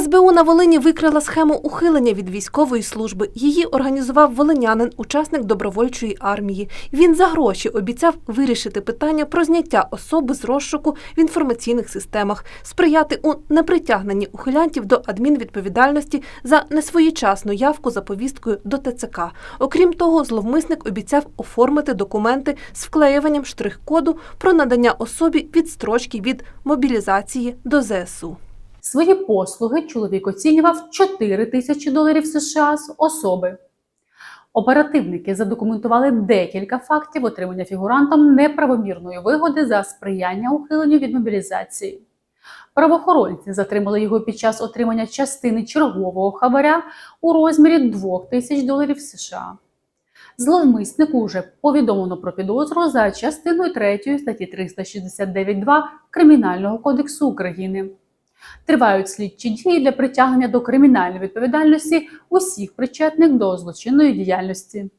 СБУ на Волині викрила схему ухилення від військової служби. Її організував волинянин, учасник добровольчої армії. Він за гроші обіцяв вирішити питання про зняття особи з розшуку в інформаційних системах, сприяти у непритягненні ухилянтів до адмінвідповідальності за несвоєчасну явку за повісткою до ТЦК. Окрім того, зловмисник обіцяв оформити документи з вклеюванням штрих-коду про надання особі відстрочки від мобілізації до ЗСУ. Свої послуги чоловік оцінював 4 тисячі доларів США з особи. Оперативники задокументували декілька фактів отримання фігурантом неправомірної вигоди за сприяння ухиленню від мобілізації. Правоохоронці затримали його під час отримання частини чергового хабаря у розмірі 2 тисяч доларів США. Зловмиснику вже повідомлено про підозру за частиною 3 статті 369.2 Кримінального кодексу України. Тривають слідчі дії для притягнення до кримінальної відповідальності усіх причетних до злочинної діяльності.